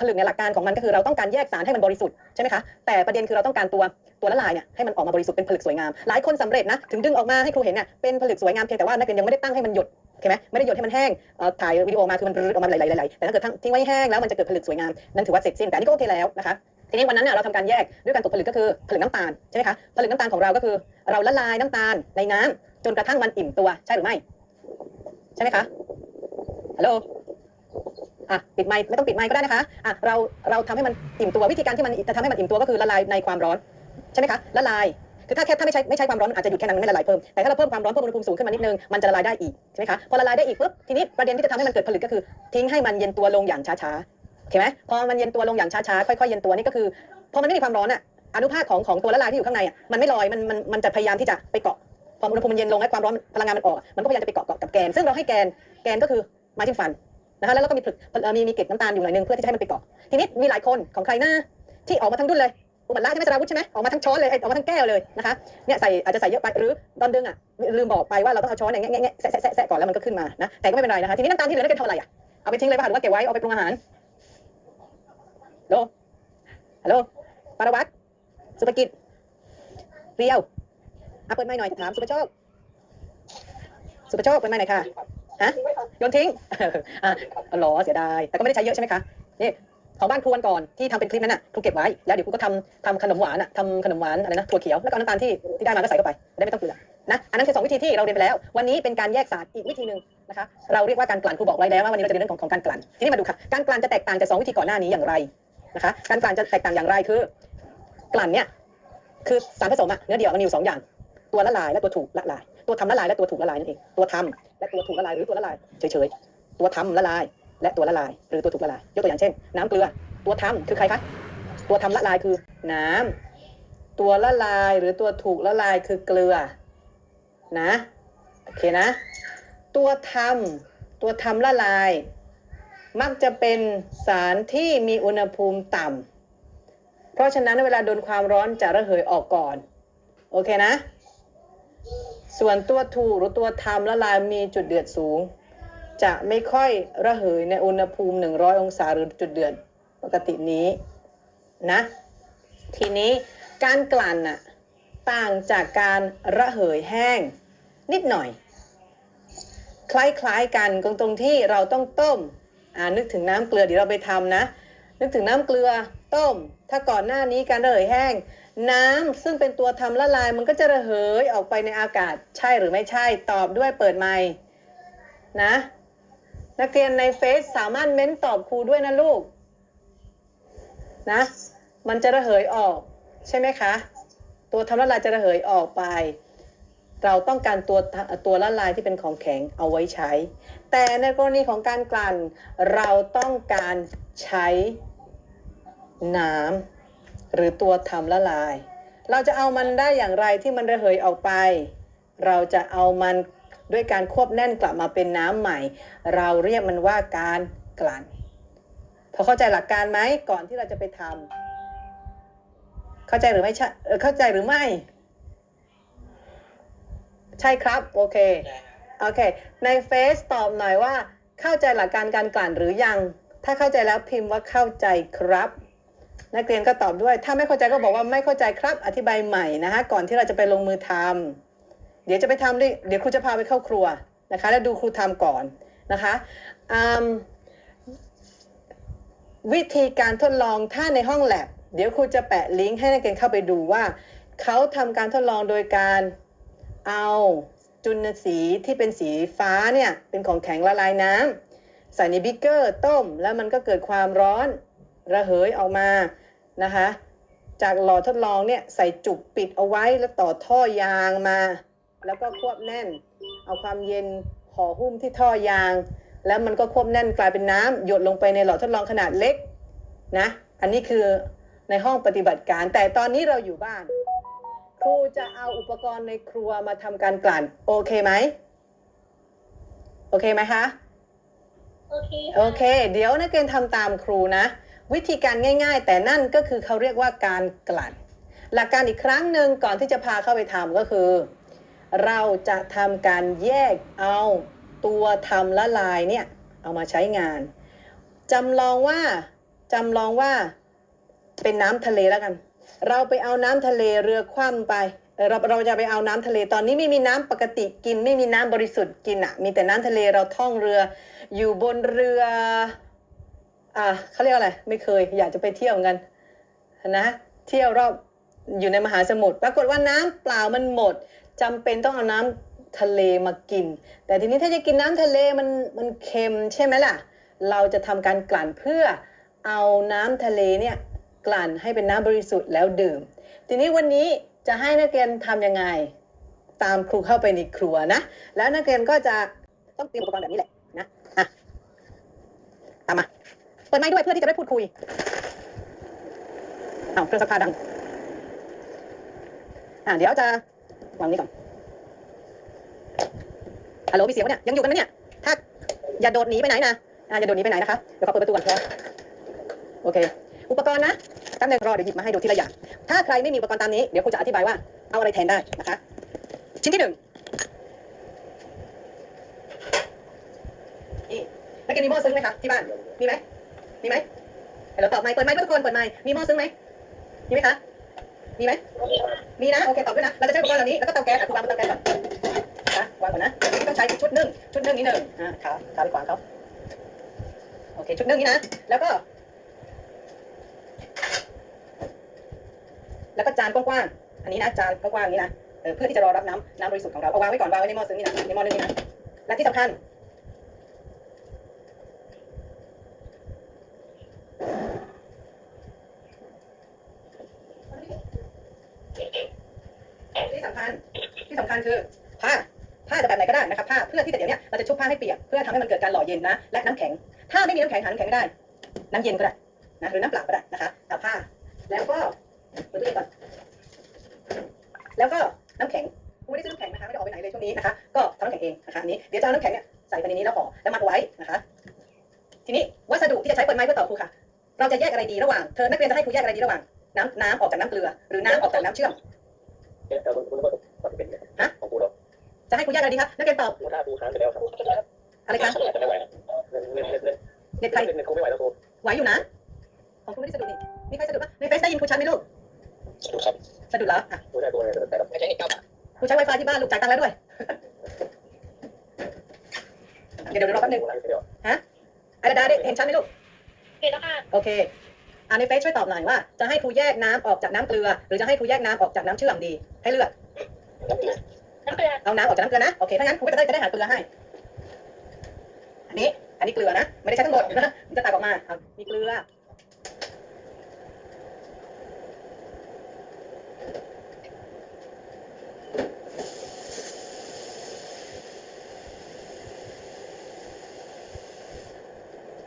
ผลึกเนี่ยหลักการของมันก็คือเราต้องการแยกสารให้มันบริสุทธิ์ใช่ไหมคะแต่ประเด็นคือเราต้องการตัวตัวละลายเนี่ยให้มันออกมาบริสุทธิ์เป็นผลึกสวยงามหลายคนสำเร็จนะถึงดึงออกมาให้ครูเห็นเนี่ยเป็นผลึกสวยงามเพียงแต่ว่านักเรียนยังไม่ได้ตั้งให้มันหยดโอเคไหมไม่ได้หยดให้มันแห้งเอ่อถ่ายวิดีโอมาคือมันรืดออกมาไหลๆๆๆแต่ถ้าเกิดทิ้งไว้แห้งแล้วมันจะเกิดผลึกสวยงามนั่นถือว่าเสร็จสิ้นแต่นนี้ก็โอเคแล้วนะคะทีนี้วันนั้นเนี่ยเราทำการแยกด้วยการตกผลึกก็คือผลึกน้ำตาลใช่ไหมคะผลึกน้ำตาลของเราก็คือ เราละลายน้ำตาลในน้ำจนกระทั่งมันอิ่มตัวใช่หรือไม่ ใช่ไหมคะฮัลโหล อะปิดไมค์ไม่ต้องปิดไมค์ก็ได้นะคะอะเราเราทำให้มันอิ่มตัววิธีการที่มันจะทำให้มันอิ่มตัวก็คือละลายในความร้อนใช่ไหมคะละลายคือถ้าแค่ถ้าไม่ใช่ไม่ใช่ความร้อนมันอาจจะหยุดแค่นั้นไม่ละลายเพิ่มแต่ถ้าเราเพิ่มความร้อนเพิ่มอุณหภูมิสูงขึ้นมานิดนึงมันจะละลายได้อีกใช่ไหมคะพอละลายได้อีกปุ๊บทีนี้ประเด็นที่จะทำให้มันเกิดผลึกก็คือ ทิ้งให้มันเย็นตัวลงอย่างช้าๆโอเคไหมพอมันเย็นตัวลงอย่างช้าๆค่อยๆเย็นตัวนี่ก็คือพอมันไม่มีความร้อนอะอนุภาคของของตัวละลายที่อยู่ข้างในอะมันไม่ลอยมันมันมันจะพยายามที่จะไปเกาะพออุณหภูมิมันเย็นลงและความร้อนพลังงานมันออกมันก็พยายามจะไปเกาะเกาะกับแกน ซึ่งเราให้แกนแกนก็คือไม้จิ้มฟัน นะคะแล้วเราก็มีผลึกมีมีเกล็ดน้ำตาลอยู่หน่อยนึงเพื่อที่จะให้มันไปเกาะทีนี้มีหลายคนของใครหน้าที่ออกมาทั้งดุนเลยอุบัติละใช่ไหมสราวุธใช่ไหมออกมาทั้งช้อนเลยออกมาทั้งแก้วเลยนะคะเนี่ยใส่อาจจะใส่เยอะไปหรือตอนดึงอะลืมบอกไปว่าเราต้องเอาช้อนเนี่ยแงะแงะแงะแซะแซะแซะแซะก่อนแล้วมันก็ขึ้นมานะแต่ก็ไม่เป็นไรนะคะทีนี้น้ำตาลที่เหลือนั่นเป็นทำอะไรอะเอาไปทิ้งเลยป่ะหรือว่าเก็บไว้เอาไปปรุงอาหารฮัลโหลฮัลโหลปารวัตรสุภกิจเรียวอะเปิดไมค์หน่อยถามสุภโชคสุภโชคเปิดไมค์หน่อยค่ะ ฮะโยนทิ้งอะหรอเสียดาย แต่ก็ไม่ได้ใช้เยอะใช่ไหมคะ นี่ของบ้านครูวันก่อนที่ทำเป็นคลิปนั้นน่ะครูเก็บไว้ แล้วเดี๋ยวครูก็ทำทำขนมหวานอะทำขนมหวานอะไรนะถั่วเขียว แล้วก็เอาน้ำตาลที่ที่ได้มาก็ใส่เข้าไปได้ไม่ต้องเปลือนะ อันนั้นคือสองวิธีที่เราเรียนไปแล้ว วันนี้เป็นการแยกสารอีกวิธีหนึ่งนะคะ เราเรียกว่าการกลั่นครูบอกไว้แล้วว่าวันนี้เราจะเรียนเรื่องของของการกลั่น ทีนี้มาดูค่ะ การกลั่นจะแตกต่างจากสองวิธีก่อนหน้านี้อย่างไรนะคะ การกลั่นจะแตกต่างอย่างไรคือกลั่นเนี่ยคือสารผสมอะเนื้อเดียวมันมีอยู่สองอย่าง ตัวละลายและตัวถูกละลาย ตัวทำละลายและตัวถูกละลายนั่นเอง ตัวทำและตัวถูกละลายหรือตัวละลายเฉยๆ ตัวทำละลาย และตัวละลาย หรือตัวถูกละลาย ยกตัวอย่างเช่น น้ำเกลือ ตัวทำคือใครคะ ตัวทำละลายคือน้ำ ตัวละลายหรือตัวถูกละลายคือเกลือ นะ โอเคนะ ตัวทำตัวทำละลาย มักจะเป็นสารที่มีอุณหภูมิต่ำ เพราะฉะนั้นเวลาโดนความร้อนจะระเหยออกก่อน โอเคนะ ส่วนตัวถูหรือตัวทำละลายมีจุดเดือดสูง จะไม่ค่อยระเหยในอุณหภูมิ 100 องศาหรือจุดเดือดปกตินี้นะ ทีนี้การกลั่นน่ะต่างจากการระเหยแห้งนิดหน่อย คล้ายๆกันตรงตรงที่เราต้องต้มอ่านึกถึงน้ำเกลือเดี๋ยวเราไปทำนะ นึกถึงน้ำเกลือต้ม ถ้าก่อนหน้านี้การระเหยแห้ง น้ำซึ่งเป็นตัวทำละลายมันก็จะระเหยออกไปในอากาศใช่หรือไม่ใช่ตอบด้วยเปิดไมค์นะ นักเรียนในเฟซสามารถเม้นตอบครูด้วยนะลูกนะมันจะระเหยออกใช่ไหมคะ ตัวทำละลายจะระเหยออกไป เราต้องการตัวตัวละลายที่เป็นของแข็งเอาไว้ใช้ แต่ในกรณีของการกลั่นเราต้องการใช้น้ำ หรือตัวทำละลาย เราจะเอามันได้อย่างไรที่มันระเหยออกไป เราจะเอามันด้วยการควบแน่นกลับมาเป็นน้ำใหม่ เราเรียกมันว่าการกลั่นพอเข้าใจหลักการไหมก่อนที่เราจะไปทำเข้าใจหรือไม่ใช่เอ่อเข้าใจหรือไม่ ใช่ครับ โอเคโอเค ในเฟซตอบหน่อยว่า เข้าใจหลักการการกลั่นหรือยัง ถ้าเข้าใจแล้วพิมพ์ว่าเข้าใจครับ นักเรียนก็ตอบด้วย ถ้าไม่เข้าใจก็บอกว่าไม่เข้าใจครับ อธิบายใหม่นะคะก่อนที่เราจะไปลงมือทำเดี๋ยวจะไปทำด้วยเดี๋ยวครูจะพาไปเข้าครัวนะคะ แล้วดูครูทำก่อนนะคะวิธีการทดลองถ้าในห้องแลบเดี๋ยวครูจะแปะลิงก์ให้นักเรียนเข้าไปดูว่าเขาทำการทดลองโดยการเอาจุลสีที่เป็นสีฟ้าเนี่ยเป็นของแข็งละลายน้ำใส่ในบิ๊กเกอร์ต้ม แล้วมันก็เกิดความร้อน ระเหยออกมานะคะ จากหลอดทดลองเนี่ยใส่จุกปิดเอาไว้แล้วต่อท่อยางมา แล้วก็ควบแน่น เอาความเย็นห่อหุ้มที่ท่อยาง แล้วมันก็ควบแน่นกลายเป็นน้ำหยดลงไปในหลอดทดลองขนาดเล็กนะ อันนี้คือในห้องปฏิบัติการ แต่ตอนนี้เราอยู่บ้าน ครูจะเอาอุปกรณ์ในครัวมาทำการกลั่นโอเคไหมโอเคไหมคะโอเคโอเคเดี๋ยวนักเรียนทำตามครูนะ วิธีการง่าย ๆ แต่นั่นก็คือเขาเรียกว่าการกลั่น หลักการอีกครั้งหนึ่งก่อนที่จะพาเข้าไปทำก็คือ เราจะทำการแยกเอาตัวทำละลายเนี่ยเอามาใช้งานจำลองว่าจำลองว่าเป็นน้ำทะเลแล้วกัน เราไปเอาน้ำทะเลเรือคว่ำไปเราเราจะไปเอาน้ำทะเลตอนนี้ไม่มีน้ำปกติกิน ไม่มีน้ำบริสุทธิ์กินอะมีแต่น้ำทะเลเราท่องเรือ อยู่บนเรือ อ่าเขาเรียกอะไร ไม่เคย อยากจะไปเที่ยวกันนะ เที่ยวรอบอยู่ในมหาสมุทรปรากฏว่าน้ำเปล่ามันหมดจำเป็นต้องเอาน้ำทะเลมากิน แต่ทีนี้ถ้าจะกินน้ำทะเลมันมันเค็มใช่ไหมล่ะ เราจะทำการกลั่นเพื่อเอาน้ำทะเลเนี่ยกลั่นให้เป็นน้ำบริสุทธิ์แล้วดื่ม ทีนี้วันนี้จะให้นักเรียนทำยังไง ตามครูเข้าไปในครัวนะ แล้วนักเรียนก็จะต้องเตรียมอุปกรณ์แบบนี้แหละนะอะตามมา เปิดไมค์ด้วยเพื่อที่จะได้พูดคุยเอาเครื่องซักผ้าดัง อะเดี๋ยวจะวางนี้ก่อนฮัลโหลมีเสียงปะเนี่ยยังอยู่กันไหมเนี่ย ถ้าอย่าโดดหนีไปไหนนะอะอย่าโดดหนีไปไหนนะคะเดี๋ยวขอเปิดประตูก่อนครับโอเค อุปกรณ์นะตั้งแต่รอเดี๋ยวหยิบมาให้ดูทีละอย่าง ถ้าใครไม่มีอุปกรณ์ตามนี้เดี๋ยวครูจะอธิบายว่าเอาอะไรแทนได้นะคะ ชิ้นที่หนึ่งนี่แล้วแกมีหม้อซึ้งไหมคะที่บ้านมีไหม มีไหมเดี๋ยวเราตอบไมค์เปิดไมค์ทุกคนเปิดไมค์มีหม้อซึ้งไหมมีไหมคะมีไหมมีนะโอเคตอบด้วยนะเราจะใช้อุปกรณ์เหล่านี้แล้วก็เตาแก๊สอะครูวางบนเตาแก๊สก่อนนะวางก่อนนะต้องใช้ชุดนึ่งชุดนึ่งนี้หนึ่งอ่าขาขาไปขวางเขาโอเคชุดนึ่งนี้นะแล้วก็ แล้วก็จานกว้างๆอันนี้นะจานกว้างๆนี้นะเออเพื่อที่จะรอรับน้ำน้ำบริสุทธิ์ของเราเอาวางไว้ก่อนวางไว้ในหม้อซึ้งนี่นะในหม้อนึ่งนี่นะและที่สำคัญ คัญ ที่สำคัญคือผ้าผ้าจะแบบไหนก็ได้นะครับผ้าเพื่อที่จะเดี๋ยวนี้เราจะชุบผ้าให้เปียกเพื่อทำให้มันเกิดการหล่อเย็นนะ และน้ำแข็ง ถ้าไม่มีน้ำแข็งหาน้ำแข็งไม่ได้ น้ำเย็นก็ได้นะหรือน้ำเปล่าก็ได้นะคะเอาผ้า แล้วก็เปิดตู้เย็นก่อนแล้วก็น้ำแข็งกูไม่ได้ซื้อน้ำแข็งนะคะไม่ได้ออกไปไหนเลยช่วงนี้นะคะก็ทำน้ำแข็งเองนะคะอันนี้เดี๋ยวจะเอาน้ำแข็งเนี่ยใส่ไปในนี้แล้วห่อแล้วมัดไว้นะคะ ทีนี้วัสดุที่จะใช้เปิดไม้เพื่อต่อครูค่ะ เราจะแยกอะไรดีระหว่างเธอนักเรียนจะให้ครูแยกอะไรดีระหว่างน้ำน้ำออกจากน้ำเกลือ หรือน้ำออกจากน้ำเชื่อม จะให้ครูแยกอะไรดีครับนักเรียนตอบกูถ้ากูค้างไปแล้วครับอะไรคะจะไม่ไหวเล่นเล่นเล่นเล่นเน็ตใครเล่นกูไม่ไหวแล้วกูไหวอยู่นะของครูไม่ได้สะดุดนี่มีใครสะดุดปะในเฟซได้ยินครูชัดไหมลูกดูครับสะดุดเหรออะกูได้ตัวอะไรแต่ไม่ใช่เก้าบาทครูใช้ Wi-Fi ที่บ้านลูกจ่ายตังค์แล้วด้วยเดี๋ยวเดี๋ยวรอแป๊บนึงกูล้างไปแล้วไอ้ดาได้เห็นชัดไหมลูกเห็นแล้วค่ะโอเคอ่าในเฟซช่วยตอบหน่อยว่าจะให้ครูแยกน้ำออกจากน้ำเกลือ หรือจะให้ครูแยกน้ำออกจากน้ำเชื่อมดี ให้เลือกน้ำเกลือ น้ำเกลือเอาน้ำออกจากน้ำเกลือนะ โอเค ถ้างั้นครูก็จะได้จะได้หาเกลือให้ อันนี้ อันนี้เกลือนะ ไม่ได้ใช้ทั้งหมดนะมันจะตักออกมาอะมีเกลือ อ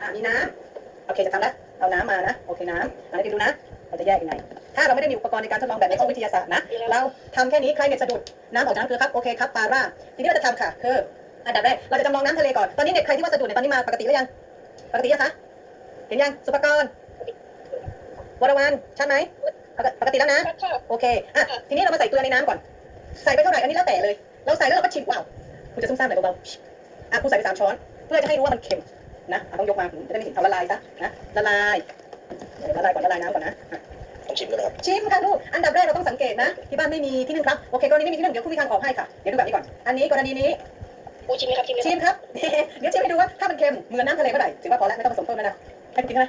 ะมีน้ำโอเค จะทำแล้ว เอาน้ำมานะ โอเค น้ำอันนี้ดูนะ เราจะแยกยังไง ถ้าเราไม่ได้มีอุปกรณ์ในการทดลองแบบในห้องวิทยาศาสตร์นะ เราทำแค่นี้ใครเน็ตสะดุดน้ำออกจากน้ำเกลือครับ โอเคครับปาร่าทีนี้เราจะทำค่ะ คือ อันดับแรก เราจะจำลองน้ำทะเลก่อน ตอนนี้เน็ตใครที่ว่าสะดุดเนี่ยตอนนี้มาปกติหรือยัง ปกติยังคะ เห็นยัง สุปกรณ์วรวันชัดไหมปกปกติแล้วนะค่ะโอเค อะ ทีนี้เรามาใส่เกลือในน้ำก่อน ใส่ไปเท่าไหร่ อันนี้แล้วแต่เลย เราใส่แล้วเราก็ชิมว้าวคุณจะซุ่มซ่ามหน่อยเบาๆอะคุณใส่ไปสามช้อน เพื่อจะให้รู้ว่ามันเค็มนะอะต้องยกมาจะได้ไม่เห็นเอาละลายซะนะ ละลายเดี๋ยวละลายก่อนละลายน้ำก่อนนะอะต้อง ชิมด้วยนะครับชิมค่ะลูก อันดับแรกเราต้องสังเกตนะ ที่บ้านไม่มีที่นึ่งครับ โอเคกรณีไม่มีที่นึ่งเดี๋ยวคุณมีทางออกให้ค่ะ เดี๋ยวดูแบบนี้ก่อน อันนี้กรณีนี้กูชิมไหมครับชิมไหมชิมครับ เดี๋ยวชิมให้ดูว่าถ้ามันเค็มเหมือนน้ำทะเลเมื่อไหร่ถือว่าพอแล้วไม่ต้องผสมเพิ่มแล้วนะให้คุณกินใช่ไหม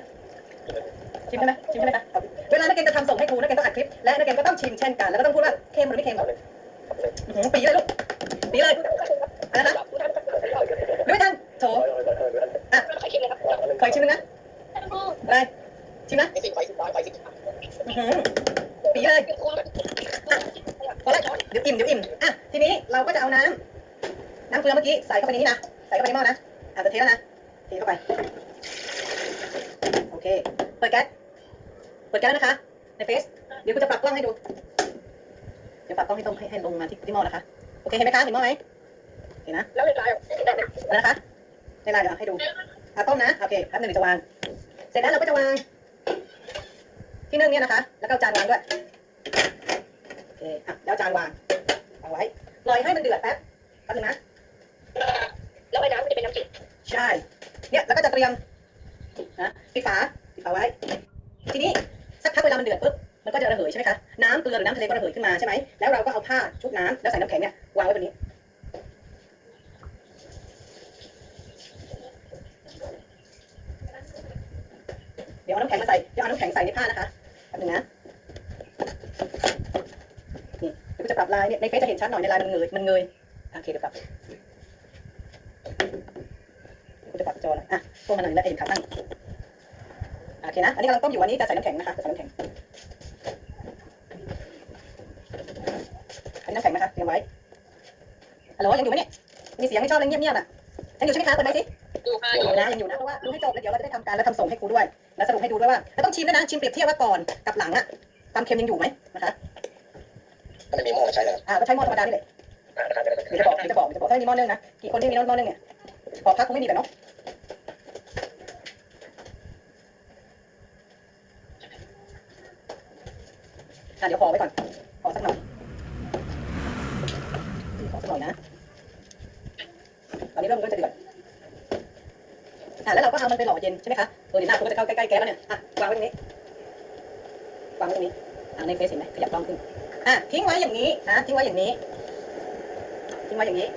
ชิมใช่ไหมชิมใช่ไหมคะเอาเวลานักเรียนจะทำส่งให้ครูนักเรียนต้องอัดคลิป และนักเรียนก็ต้องชิมเช่นกัน แล้วก็ต้องพูดว่าเค็มหรือไม่เค็มเอาเลยเอาเลยอื้อหือปีเลยลูกปีเลยอะไรนะดูไม่ทันโถใครชิมเลยครับขออีกชิมนึงนะอะไร ชิมนะไม่สิไปสิไปสิอื้อหือปีเลยพอแล้วเดี๋ยวอิ่มเดี๋ยวอิ่มอะทีนี้เราก็จะเอาน้ำน้ำเกลือเมื่อกี้ใส่เข้าไปในนี้นะใส่เข้าไปในหม้อนะอะจะเทแล้วนะเทเข้าไปโอเคเปิดแก๊สเปิดแก๊สแล้วนะคะ ในเฟซเดี๋ยวกูจะปรับกล้องให้ดูเดี๋ยวปรับกล้องให้ตรงให้ลงมาที่ที่หม้อนะคะโอเคเห็นไหมคะเห็นหม้อไหมเห็นนะแล้วเป็นไรแล้วนะคะในลน์เดี๋ยวให้ดูอะต้มนะโอเคแป๊บหนึงเดี๋ยวจะวางเสร็จแล้วเราก็จะวาง ที่นึ่งเนี่ยนะคะ แล้วก็เอาจานวางด้วยโอเคอะแล้วเอาจานวางวางไว้ปล่อยให้มันเดือดแป๊บแป๊บนึงนะแล้วไอ้น้ำมันจะเป็นน้ำจืดใช่ เนี่ยแล้วก็จะเตรียมนะปิดฝาปิดฝาเอาไว้ ทีนี้สักพักเวลามันเดือดปุ๊บมันก็จะระเหยใช่ไหมคะ น้ำเกลือหรือน้ำทะเลก็ระเหยขึ้นมาใช่ไหมแล้วเราก็เอาผ้าชุบน้ำแล้วใส่น้ำแข็งเนี่ยวางไว้บนนี้ เดี๋ยวเอาน้ำแข็งมาใส่เดี๋ยวเอาน้ำแข็งใส่ในผ้านะคะแป๊บนึงนะนี่เดี๋ยวกูจะปรับลายเนี่ยในเฟซจะเห็นชัดหน่อยในลายมันเงยมันเงยโอเคเดี๋ยวปรับเดี๋ยวกูจะปรับจอหน่อยอะพวกมันหน่อยแล้วเห็นขาตั้งโอเคนะอันนี้กำลังต้มอยู่อันนี้จะใส่น้ำแข็งนะคะจะใส่น้ำแข็งอันนี้น้ำแข็งนะคะเตรียมไว้ฮัลโหลยังอยู่ไหมเนี่ยมีเสียงไม่ชอบเลยเงียบๆอะยังอยู่ใช่ไหมคะเปิดไมค์สิดูค่ะอยู่นะยังอยู่นะเพราะว่าดูให้จบแล้วเดี๋ยวเราจะได้ทำการแล้วทำส่งให้ครูด้วย แล้วสรุปให้ดูด้วยว่าแล้วต้องชิมด้วยนะชิมเปรียบเทียบว่าก่อนกับหลังอะความเค็มยังอยู่ไหมนะคะถ้าไม่มีหม้อใช้แล้วอ่าก็ใช้หม้อธรรมดานี่แหละนะครับเดี๋ยวจะบอกเดี๋ยวจะบอกเดี๋ยวจะบอกถ้าไม่มีหม้อนึ่งนะกี่คนที่มีหม้อนึ่งเนี่ยพอพักคงไม่มีกันเนาะอะเดี๋ยวขอไว้ก่อนขอสักหน่อยขอสักหน่อยนะตอนนี้เริ่มเริ่มจะเดือด อ่อามันไปหล่อเย็นใช่ไหมคะเออเดี๋ยวหน้าคุณก็จะเข้าใกล้ๆแก๊สแล้วเนี่ยอะวางไว้ตรงนี้วางไว้ตรงนี้อะในเฟซเห็นไหมขยับกล้องขึ้นอะทิ้งไว้อย่างนี้นะทิ้งไว้อย่างนี้ทิ้งไว้อย่างนี้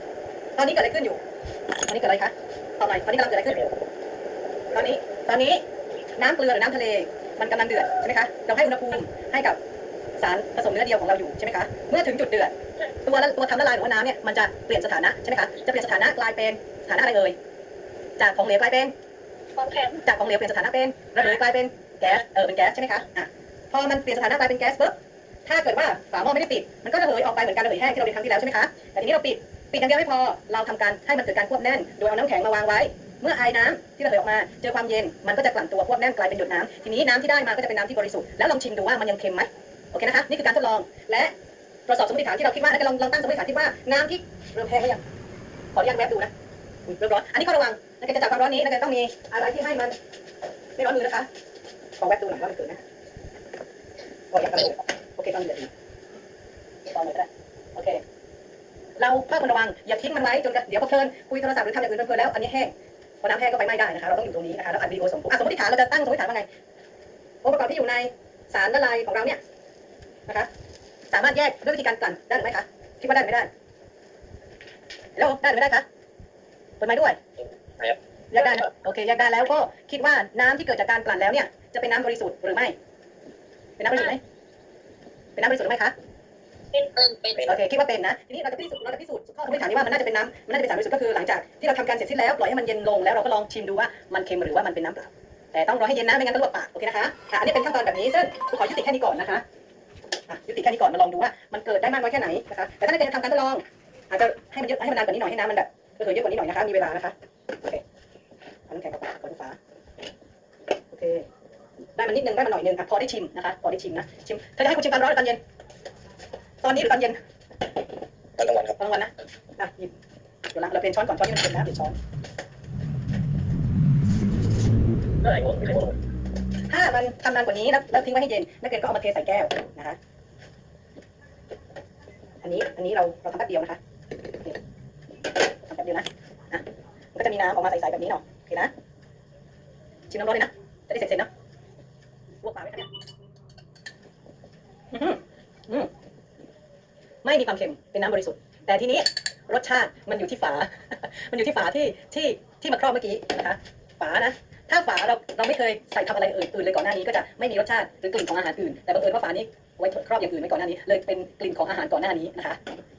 ตอนนี้เกิดอะไรขึ้นอยู่ ตอนนี้เกิดอะไรคะตอนไหนตอนนี้กำลังเกิดอะไรขึ้นตอนนี้ตอนนี้น้ำเกลือหรือน้ำทะเลมันกำลังเดือดใช่ไหมคะเราให้อุณหภูมิให้กับสารผสมเนื้อเดียวของเราอยู่ใช่ไหมคะ เมื่อถึงจุดเดือดตัวละตัวทำละลายหรือว่าน้ำเนี่ยมันจะเปลี่ยนสถานะใช่ไหมคะ จะเปลี่ยนสถานะกลายเป็นสถานะอะไรเอ่ย จากของเหลวกลายเป็น ความแข็งจากของเหลวเปลี่ยนสถานะเป็นระเหยกลายเป็นแก๊สเออเป็นแก๊สใช่ไหมคะอะพอมันเปลี่ยนสถานะกลายเป็นแก๊สปุ๊บถ้าเกิดว่าฝาหม้อไม่ได้ปิด มันก็ระเหยออกไปเหมือนการระเหยแห้งที่เราเรียนครั้งที่แล้วใช่ไหมคะแต่ทีนี้เราปิดปิดอย่างเดียวไม่พอเราทำการให้มันเกิดการควบแน่น โดยเอาน้ำแข็งมาวางไว้ เมื่อไอ้น้ำที่ระเหยออกมาเจอความเย็นมันก็จะกลั่นตัวควบแน่นกลายเป็นหยดน้ำทีนี้น้ำที่ได้มาก็จะเป็นน้ำที่บริสุทธิ์แล้วลองชิมดูว่ามันยังเค็มไหมโอเคนะคะนี่คือการทดลองและตรวจสอบสมมติฐานที่เราคิดว่าแล้วก็ลองลองตั้งสมมติฐานที่ว่าน้ำที่เริ่มแห้งหรือยังขออนุญาตแวบดูนะเริ่มร้อนอันนี้ข้อระวัง นักเรียนจะจับความร้อนนี้นักเรียนต้องมีอะไรที่ให้มันไม่ร้อนมือนะคะขอแวบดูหน่อยว่ามันเกิดนะโอ้ยยากกระโดดโอเคตอนเดือดดีตอนเลยก็ได้โอเค เราเพิ่มความระวังอย่าทิ้งมันไว้จนกระเดี๋ยวพอเพลินคุยโทรศัพท์หรือทำอย่างอื่นเพลินแล้วอันนี้แห้งพอน้ำแห้งก็ไปไหม้ได้นะคะเราต้องอยู่ตรงนี้นะคะแล้วอัดวิดีโอส่งอะสมมติฐานเราจะตั้งสมมติฐานว่าไงองค์ประกอบที่อยู่ในสารละลายของเราเนี่ยนะคะสามารถแยกด้วยวิธีการกลั่นได้หรือไม่คะคิดว่าได้หรือไม่ได้แล้วได้หรือไม่ได้คะเปิดไม้ด้วย แยกได้นะโอเคแยกได้แล้วก็คิดว่าน้ำที่เกิดจากการกลั่นแล้วเนี่ยจะเป็นน้ำบริสุทธิ์หรือไม่ เป็นน้ำบริสุทธิ์ไหมเป็นน้ำบริสุทธิ์หรือไม่คะเป็นเป็นเป็นโอเคคิดว่าเป็นนะทีนี้เราจะพิสูจน์เราจะพิสูจน์ข้อสมมติฐานนี้ว่ามันน่าจะเป็นน้ำมันน่าจะเป็นสารบริสุทธิ์ก็คือหลังจากที่เราทำการเสร็จสิ้นแล้วปล่อยให้มันเย็นลงแล้วเราก็ลองชิมดูว่ามันเค็มหรือว่ามันเป็นน้ำเปล่าแต่ต้องรอให้เย็นนะไม่งั้นก็ลวกปากโอเคนะคะอะอันนี้เป็นขั้นตอนแบบนี้ซึ่งครูขอยุติแค่นี้ก่อนนะคะอะยุติแค่นี้ก่อนมาลองดูว่ามันเกิดได้มากน้อยแค่ไหนนะคะแต่ถ้านักเรียนจะทำการทดลองอาจจะให้มันเยอะให้มันนานกว่านี้หน่อยให้น้ำมันแบบ เออเยอะกว่านี้หน่อยนะคะ มีเวลานะคะ โอเคเอาน้ำแข็งกับกดฝาโอเค ได้มันนิดนึงได้มันหน่อยนึงอะพอได้ชิมนะคะ พอได้ชิมนะ ชิม เธอจะให้คุณชิมตอนร้อนหรือตอนเย็น ตอนนี้หรือตอนเย็น ตอนกลางวันครับ ตอนกลางวันนะอะหยิบเดี๋ยวละเราเปลี่ยนช้อนก่อนช้อนนี้มันเค็มนะเปลี่ยนช้อนได้หมดได้หมดถ้ามันทำนานกว่านี้แล้วแล้วทิ้งไว้ให้เย็น นักเรียนก็เอามาเทใส่แก้วนะคะ อันนี้ อันนี้เราเราทำแป๊บเดียวนะคะนี่ บเดียวนะอะมันก็จะมีน้ำออกมาใสๆแบบนี้เนาะโอเคนะชิมน้ำร้อนเลยนะจะได้เสร็จๆเนาะลวกปาไว้ค่ะเนี่ยอื้อหืออืมไม่มีความเค็มเป็นน้ำบริสุทธิ์ แต่ทีนี้รสชาติมันอยู่ที่ฝา มันอยู่ที่ฝาที่ที่ที่มาครอบเมื่อกี้นะคะฝานะ ถ้าฝาเราเราไม่เคยใส่ทำอะไรอื่นๆเลยก่อนหน้านี้ก็จะไม่มีรสชาติหรือกลิ่นของอาหารอื่น แต่บังเอิญว่าฝานี้ไว้ครอบอย่างอื่นไว้ก่อนหน้านี้ เลยเป็นกลิ่นของอาหารก่อนหน้านี้นะคะ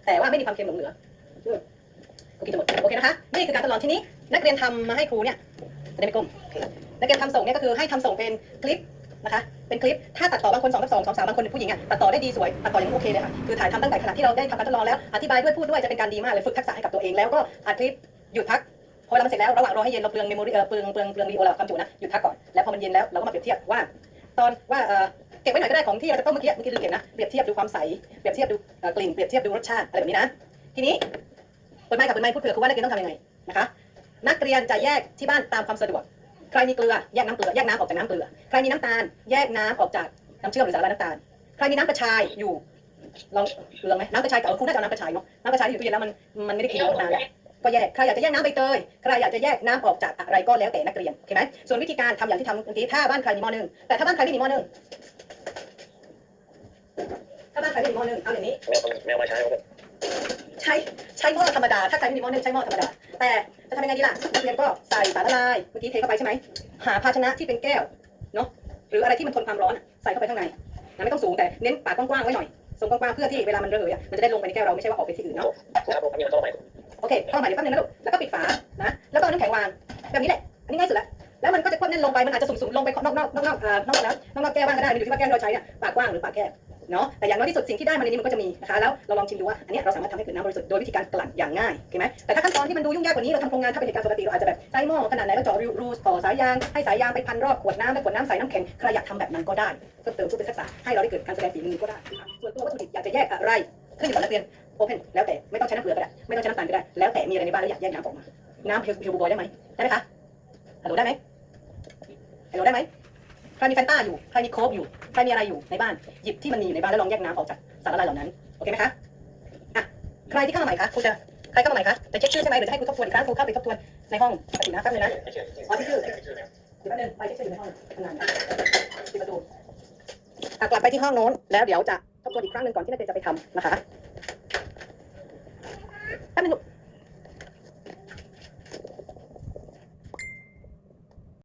แต่ว่าไม่มีความเค็มหลงเหลือ กูกินจะหมดโอเคนะคะนี่คือการทดลองที่นี้ นักเรียนทำมาให้ครูเนี่ยจะได้ไม่ก้มนักเรียนทำส่งเนี่ยก็คือให้ทำส่งเป็นคลิปนะคะเป็นคลิปถ้าตัดต่อบางคนสองต่อสองสองสาบางคนเป็นผู้หญิงอะตัดต่อได้ดีสวยตัดต่ออย่างโอเคเลยค่ะคือถ่ายทำตั้งแต่ขณะที่เราได้ทำการทดลองแล้วอธิบายด้วยพูดด้วยจะเป็นการดีมากเลยฝึกทักษะให้กับตัวเองแล้วก็อัดคลิปหยุดพักพอเรามันเสร็จแล้วระหว่างรอให้เย็นเราเปลืองเมมโมรี่เออเปลืองเปลืองเปลืองวีโอเราความจุนะหยุดพักก่อนแล้วพอมันเย็นแล้วเราก็มาเปรียบเทียบว่า ตอนว่าเออเก็บไว้หน่อยก็ได้ของที่เราจะต้มเมื่อกี้เมื่อกี้ลืมเก็บนะเปรียบเทียบดูความใสเปรียบเทียบดูกลิ่นเปรียบเทียบดูรสชาติอะไรแบบนี้นะทีนี้ เปิดไมค์กับเปิดไมค์พูดเผื่อคือว่านักเรียนต้องทำยังไงนะคะ นักเรียนจะแยกที่บ้านตามความสะดวก ใครมีเกลือแยกน้ำเกลือแยกน้ำออกจากน้ำเกลือ ใครมีน้ำตาลแยกน้ำออกจากน้ำเชื่อมหรือสารละลายน้ำตาล ใครมีน้ำกระชายอยู่ลองเกลือไหมน้ำกระชายเก่าคุณน่าจะเอาน้ำกระชายเนาะน้ำกระชายที่อยู่ตู้เย็นแล้วมันมันไม่ได้กินนานแล้วก็แยก ใครอยากจะแยกน้ำใบเตย ใครอยากจะแยกน้ำออกจากอะไรก็แล้วแต่นักเรียนโอเคไหมส่วนวิธีการทำอย่างที่ทำเมื่อกี้ถ้าบ้านใครมีหม้อนึ่งแต่ถ้าบ้านใครไม่มีหม้อนึ่งถ้าบ้านใครไม่มีหม้อนึ่งเอาอย่างนี้ แมวแมวมาใช้ครับ ใช้ใช้หม้อธรรมดา ถ้าใครไม่มีหม้อนึ่งใช้หม้อธรรมดา แต่จะทำยังไงดีล่ะนักเรียนก็ใส่สารละลายเมื่อกี้เทเข้าไปใช่ไหม หาภาชนะที่เป็นแก้วเนาะ หรืออะไรที่มันทนความร้อนอะใส่เข้าไปข้างในนะไม่ต้องสูงแต่เน้นปากกว้างๆไว้หน่อยทรงกว้างๆเพื่อที่เวลามันระเหยอะมันจะได้ลงไปในแก้วเราไม่ใช่ว่าออกไปที่อื่นเนาะ ครับผมอันนี้มันต้องใหม่โอเคเข้าใหม่เดี๋ยวแป๊บนึงนะลูก แล้วก็ปิดฝา นะ แล้วก็เอาน้ำแข็งวาง แบบนี้แหละ อันนี้ง่ายสุดแล้วแล้วมันก็จะควบแน่นลงไป มันอาจจะสุ่มๆลงไปนอกๆนอกๆนอกๆเอ่อนอกแล้วนอกๆแก้วบ้างก็ได้มันอยู่ที่ว่าแก้วที่เราใช้เนี่ยปากกว้างหรือปากแคบ เนาะแต่อย่างน้อยที่สุดสิ่งที่ได้มาในนี้มันก็จะมีนะคะแล้วเราลองชิมดูว่าอันนี้เราสามารถทำให้เกิดน้ำบริสุทธิ์โดยวิธีการกลั่นอย่างง่ายโอเคไหมแต่ถ้าขั้นตอนที่มันดูยุ่งยากกว่านี้เราทำโครงงานถ้าเป็นเหตุการณ์ปกติเราอาจจะแบบใช้หม้อขนาดไหนแล้วเจาะรูรูต่อสายยางให้สายยางไปพันรอบขวดน้ำแล้วขวดน้ำใส่น้ำแข็งใครอยากทำแบบนั้นก็ได้เพิ่มเติมช่วยเป็นทักษะให้เราได้เกิดการแสดงฝีมือก็ได้ส่วนตัววัตถุดิบอยากจะแยกอะไรขึ้นอยู่กับนักเรียนโอเพนแล้วแต่ไม่ต้องใช้น้ำเกลือก็ได้ไม่ต้องใช้น้ำตาลก็ได้แล้วแต่มีอะไรในบ้านแล้วอยากแยกน้ำออกมาน้ำเฮลเฮลบูบอยได้ไหมได้ไหมคะฮัลโหลได้ไหมฮัลโหลได้ไหม มีแฟนต้าอยู่ ใครมีโคบอยู่ ใครมีอะไรอยู่ในบ้าน หยิบที่มันมีอยู่ในบ้านแล้วลองแยกน้ำออกจากสารละลายเหล่านั้น โอเคไหมคะ อะ ใครที่เข้ามาใหม่คะครูจะ ใครเข้ามาใหม่คะ จะเช็คชื่อใช่ไหมหรือจะให้ครูทบทวนอีกครั้งคุณเข้าไปทบทวนในห้องปกตินะแป๊บนึงนะอ๋อที่ชื่อเดี๋ยวแป๊บนึงไปเช็คชื่อในห้องทำงานปิดประตูอะกลับไปที่ห้องโน้น แล้วเดี๋ยวจะทบทวนอีกครั้งหนึ่งก่อนที่นักเรียนจะไปทำนะคะแป๊บนึงลูก